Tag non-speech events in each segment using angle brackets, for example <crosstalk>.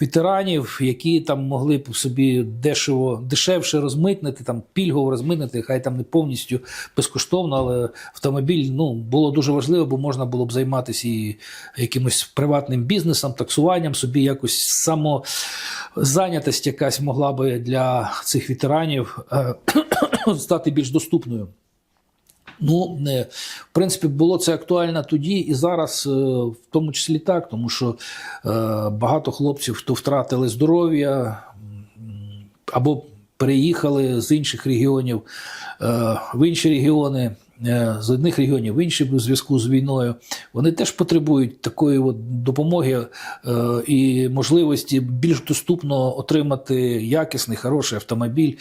ветеранів, які там могли б собі дешево дешевше розмитнити, там пільгово розмитнити, хай там не повністю безкоштовно, але автомобіль ну було дуже важливо, бо можна було б займатися і якимось приватним бізнесом, таксуванням, собі якось самозайнятість якась могла би для цих ветеранів е, <coughs> стати більш доступною. Ну, не, в принципі, було це актуально тоді і зараз, е, в тому числі так, тому що е, багато хлопців, хто втратили здоров'я або переїхали з інших регіонів е, в інші регіони, е, з одних регіонів в інші в зв'язку з війною, вони теж потребують такої от допомоги е, і можливості більш доступно отримати якісний, хороший автомобіль.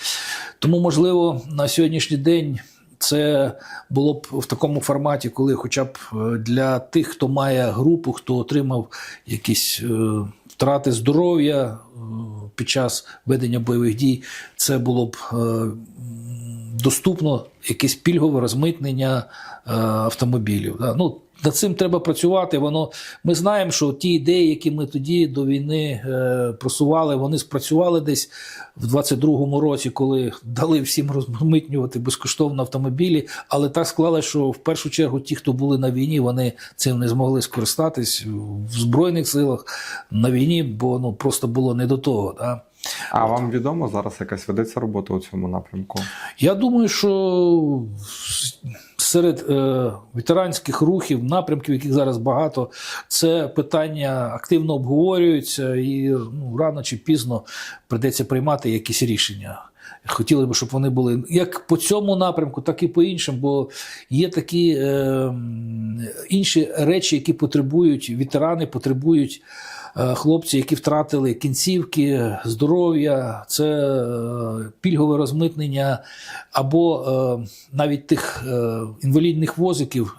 Тому, можливо, на сьогоднішній день. Це було б в такому форматі, коли, хоча б е, для тих, хто має групу, хто отримав якісь е, втрати здоров'я е, під час ведення бойових дій, це було б доступно якесь пільгове розмитнення е, автомобілів. Да. Ну, над цим треба працювати. Воно ми знаємо, що ті ідеї, які ми тоді до війни е, просували, вони спрацювали десь в 22-му році, коли дали всім розмитнювати безкоштовно автомобілі. Але так склалося, що в першу чергу ті, хто були на війні, вони цим не змогли скористатись в збройних силах на війні, бо ну просто було не до того. Да. А вам відомо зараз якась ведеться робота у цьому напрямку? Я думаю, що серед е, ветеранських рухів, напрямків, яких зараз багато, це питання активно обговорюються, і ну, рано чи пізно прийдеться приймати якісь рішення. Хотіли б, щоб вони були як по цьому напрямку, так і по іншим, бо є такі е, інші речі, які потребують ветерани, потребують хлопці, які втратили кінцівки, здоров'я, це е, пільгове розмитнення або е, навіть тих е, інвалідних возиків.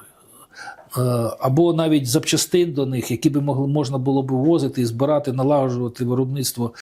е, Або навіть запчастин до них, які би могли можна було б ввозити і збирати, налагоджувати виробництво